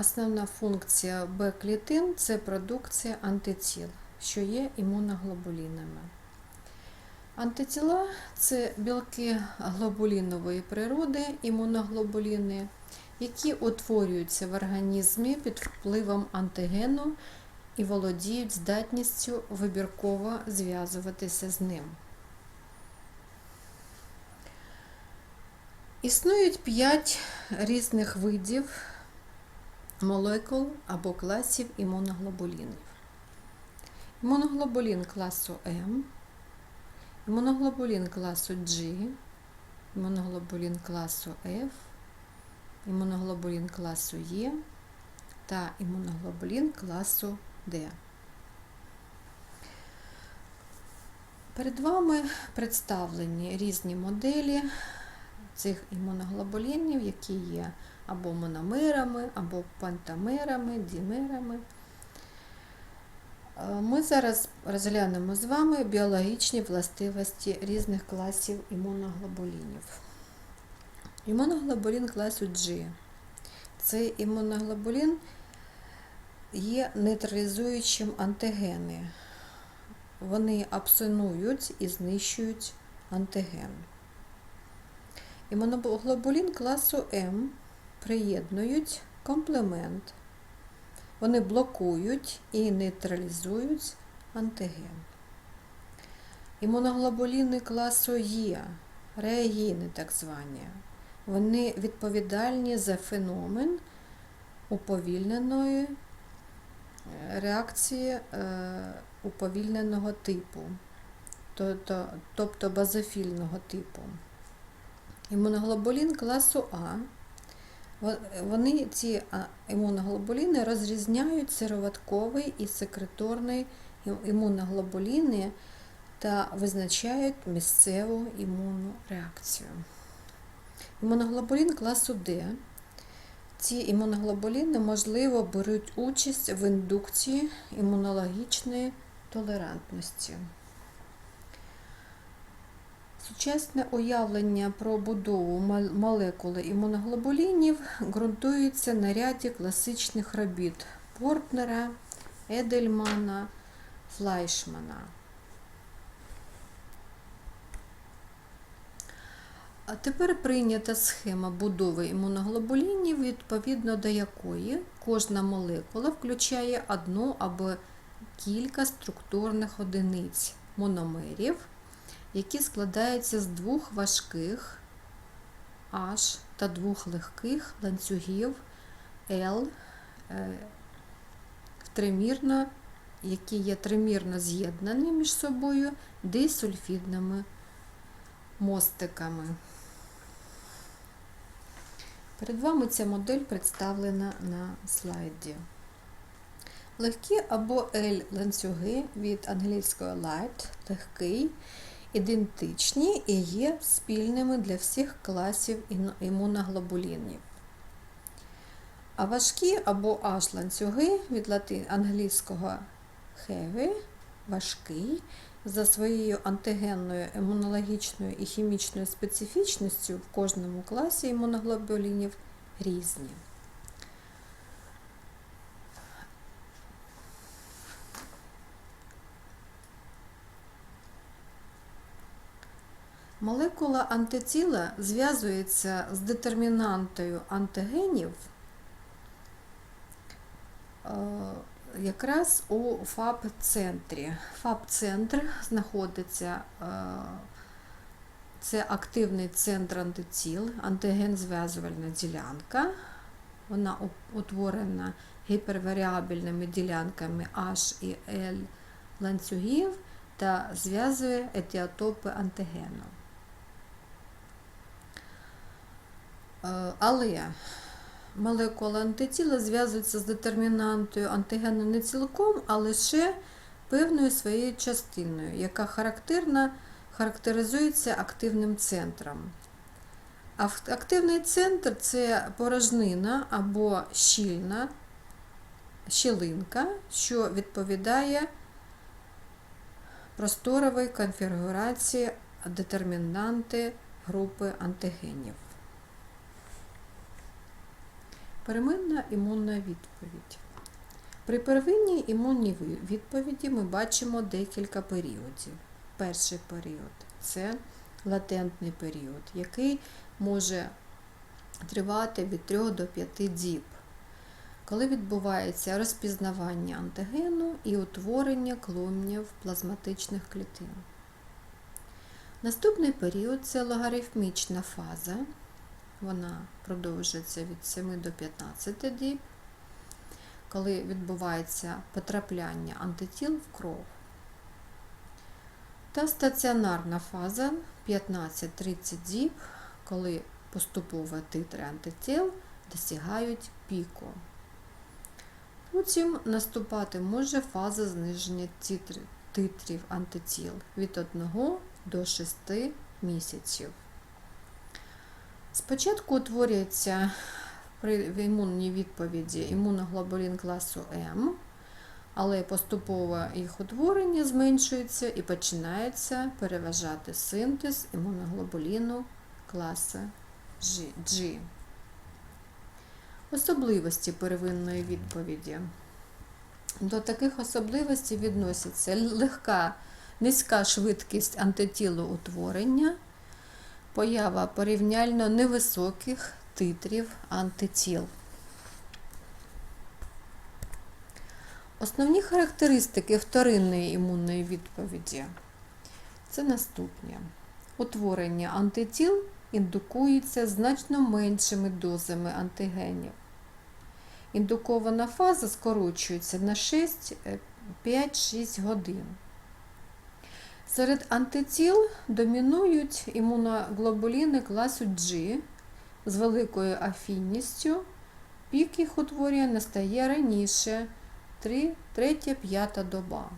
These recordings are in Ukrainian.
основна функція Б-клітин це продукція антитіл, що є імуноглобулінами. Антитіла це білки глобулінової природи, імуноглобуліни, які утворюються в організмі під впливом антигену і володіють здатністю вибірково зв'язуватися з ним. Існують п'ять різних видів молекул або класів імуноглобулінів. Імуноглобулін класу М, імуноглобулін класу G, імуноглобулін класу F, імуноглобулін класу Е та імуноглобулін класу Д. Перед вами представлені різні моделі цих імуноглобулінів, які є або мономерами, або пентамерами, дімерами. Е, Ми зараз розглянемо з вами біологічні властивості різних класів імуноглобулінів. Імуноглобулін класу G. Цей імуноглобулін є нейтралізуючим антигени. Вони абсонують і знищують антиген. Імуноглобулін класу М приєднують комплемент. Вони блокують і нейтралізують антиген. Імуноглобуліни класу Е, реагіни так звані, вони відповідальні за феномен уповільненої реакції е, уповільненого типу, тобто базофільного типу. Імуноглобулін класу А. Вони ці імуноглобуліни розрізняють сироватковий і секреторний імуноглобуліни та визначають місцеву імунну реакцію. Імуноглобулін класу Д. Ці імуноглобуліни, можливо, беруть участь в індукції імунологічної толерантності. Сучасне уявлення про будову молекули імуноглобулінів ґрунтується на ряді класичних робіт Портнера, Едельмана, Флайшмана. А тепер прийнята схема будови імуноглобулінів, відповідно до якої кожна молекула включає одну або кілька структурних одиниць мономерів які складаються з двох важких H та двох легких ланцюгів L, тримірно, які є тримірно з'єднані між собою дисульфідними мостиками. Перед вами ця модель представлена на слайді. Легкі або L-ланцюги від англійської light, легкий, ідентичні і є спільними для всіх класів імуноглобулінів. А важкі або H-ланцюги від латин англійського heavy, важкий, за своєю антигенною імунологічною і хімічною специфічністю в кожному класі імуноглобулінів різні. Молекула антитіла зв'язується з детермінантою антигенів е, якраз у ФАП-центрі. ФАП-центр знаходиться, е, це активний центр антитіл, антиген-зв'язувальна ділянка. Вона утворена гіперваріабельними ділянками H і L ланцюгів та зв'язує етіотопи антигену. Е, але молекула антитіла зв'язується з детермінантою антигену не цілком, а лише певною своєю частиною, яка характерна, характеризується активним центром. Активний центр це порожнина або щільна щілинка, що відповідає просторової конфігурації детермінанти групи антигенів. Переменна імунна відповідь. При первинній імунній відповіді ми бачимо декілька періодів. Перший період це латентний період, який може тривати від 3 до 5 діб, коли відбувається розпізнавання антигену і утворення клонів плазматичних клітин. Наступний період це логарифмічна фаза. Вона продовжується від 7 до 15 діб, коли відбувається потрапляння антитіл в кров. Та стаціонарна фаза 15-30 діб, коли поступово титри антитіл досягають піку. Потім наступати може фаза зниження титрів антитіл від 1 до 6 місяців. Спочатку утворюється при імунній відповіді імуноглобулін класу М, але поступово їх утворення зменшується і починається переважати синтез імуноглобуліну класу G. Особливості первинної відповіді. До таких особливостей відносяться легка низька швидкість антитілоутворення, поява порівняльно невисоких титрів антитіл. Основні характеристики вторинної імунної відповіді це наступні. Утворення антитіл індукується значно меншими дозами антигенів. Індукована фаза скорочується на 6, е, 5-6 годин. Серед антитіл домінують імуноглобуліни класу G з великою афінністю. Пік їх утворення настає раніше 3-5 доба.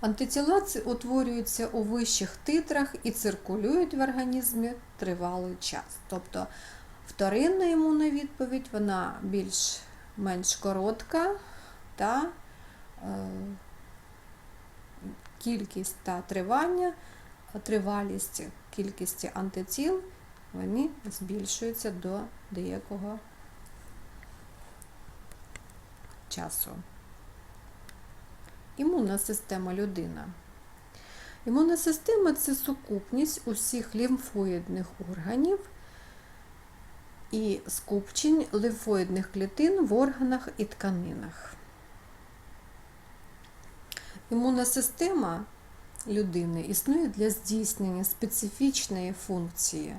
Антитілаці утворюються у вищих титрах і циркулюють в організмі тривалий час. Тобто вторинна імунна відповідь вона більш-менш коротка та е, кількість та тривання, тривалість кількості антитіл вони збільшуються до деякого часу. Імунна система людина. Імунна система це сукупність усіх лімфоїдних органів і скупчень лимфоїдних клітин в органах і тканинах. Імунна система людини існує для здійснення специфічної функції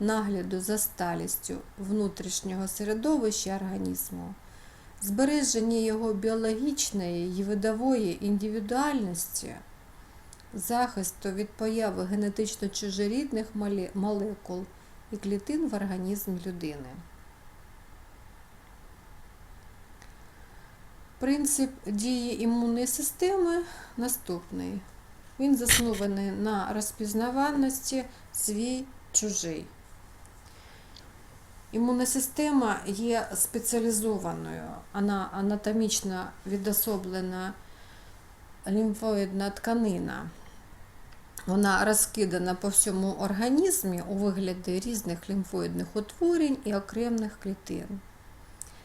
нагляду за сталістю внутрішнього середовища організму, збереження його біологічної і видової індивідуальності, захисту від появи генетично чужорідних молекул і клітин в організмі людини. Принцип дії імунної системи наступний. Він заснований на розпізнаваності свій чужий. Імунна система є спеціалізованою, вона анатомічно відособлена лімфоїдна тканина. Вона розкидана по всьому організмі у вигляді різних лімфоїдних утворень і окремих клітин.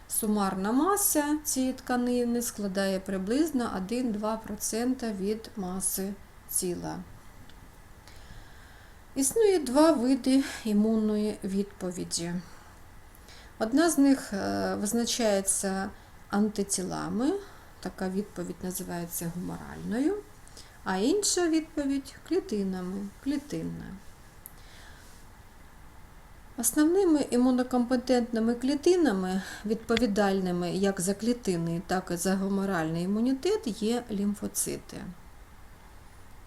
Сумарна маса цієї тканини складає приблизно 1-2% від маси тіла. Існує два види імунної відповіді. Одна з них е, визначається антитілами, така відповідь називається гуморальною, а інша відповідь клітинами, клітинна. Основними імунокомпетентними клітинами, відповідальними як за клітинний, так і за гуморальний імунітет, є лімфоцити.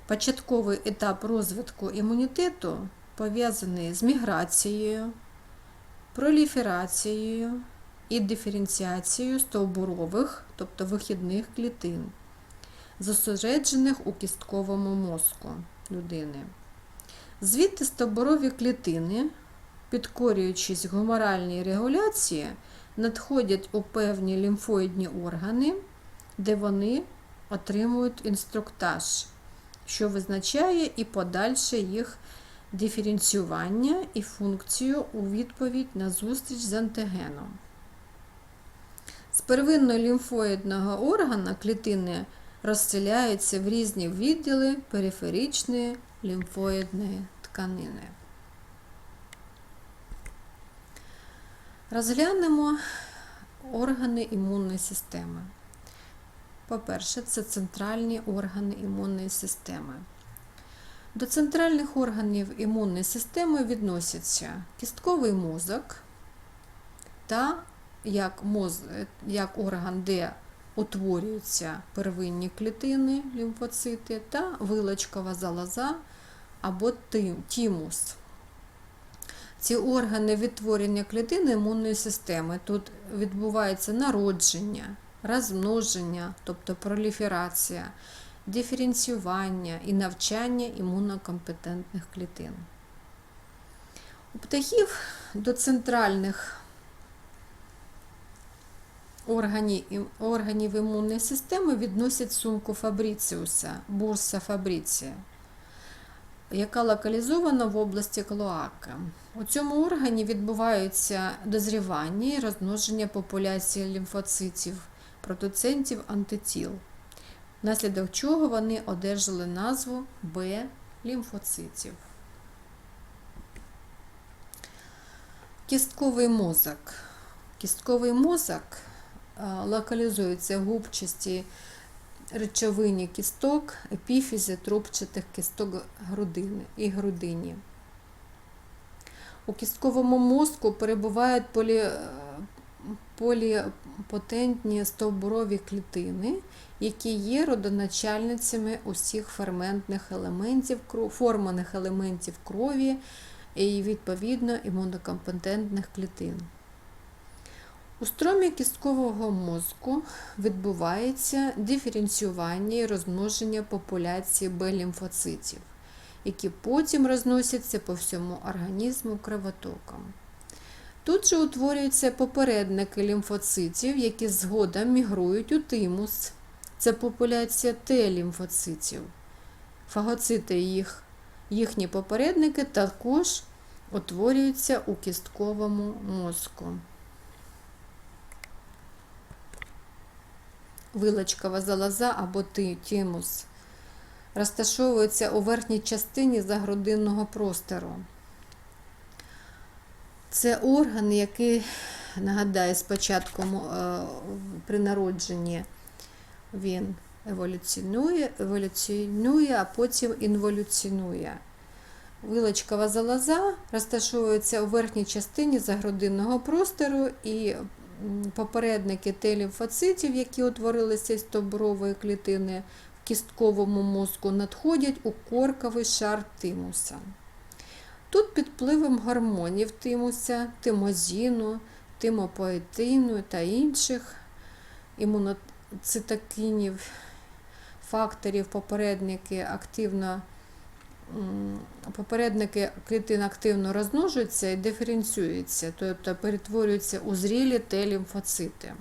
Початковий етап розвитку імунітету пов'язаний з міграцією, проліферацією і диференціацією стовбурових, тобто вихідних клітин, зосереджених у кістковому мозку людини. Звідти стовбурові клітини, підкорюючись гуморальній регуляції, надходять у певні лімфоїдні органи, де вони отримують інструктаж, що визначає і подальше їх диференціювання і функцію у відповідь на зустріч з антигеном. З первинно лімфоїдного органа клітини розселяються в різні відділи периферичної лімфоїдної тканини. Розглянемо органи імунної системи. По-перше, це центральні органи імунної системи. До центральних органів імунної системи відносяться кістковий мозок та як, моз, як орган, де утворюються первинні клітини, лімфоцити, та вилочкова залоза або тімус. Ці органи відтворення клітин імунної системи. Тут відбувається народження, розмноження, тобто проліферація, диференціювання і навчання імунокомпетентних клітин. У птахів до центральних органів імунної системи відносять сумку Фабріціуса, бурса Фабріція, яка локалізована в області клоаки. У цьому органі відбуваються дозрівання і розмноження популяції лімфоцитів, протоцентів антитіл, внаслідок чого вони одержали назву Б-лімфоцитів. Кістковий мозок. Кістковий мозок локалізується в губчасті речовині кісток, епіфізі трубчатих кісток грудини і грудині. У кістковому мозку перебувають полі, поліпотентні стовбурові клітини, які є родоначальницями усіх ферментних елементів, форманих елементів крові і, відповідно, імунокомпетентних клітин. У стромі кісткового мозку відбувається диференціювання і розмноження популяції Б-лімфоцитів, які потім розносяться по всьому організму кровотоком. Тут же утворюються попередники лімфоцитів, які згодом мігрують у тимус. Це популяція Т-лімфоцитів. Фагоцити їх, їхні попередники також утворюються у кістковому мозку. Вилочкова залоза або тимус розташовується у верхній частині загрудинного простору. Це орган, який, нагадаю, спочатку при народженні він еволюціонує, еволюціонує, а потім інволюціонує. Вилочкова залоза розташовується у верхній частині загрудинного простору і попередники Т-лімфоцитів, які утворилися із стовбурової клітини в кістковому мозку, надходять у корковий шар тимуса. Тут під впливом гормонів тимуса, тимозіну, тимопоетину та інших імуноцитокінів, факторів, попередники активно попередники клітин активно розмножуються і диференціюються, тобто перетворюються у зрілі Т-лімфоцити.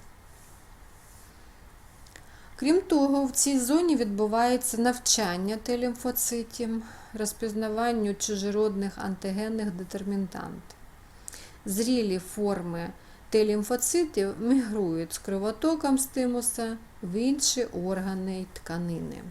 Крім того, в цій зоні відбувається навчання Т-лімфоцитів, розпізнаванню чужеродних антигенних детермінантів. Зрілі форми Т-лімфоцитів мігрують з кровотоком стимуса в інші органи й тканини.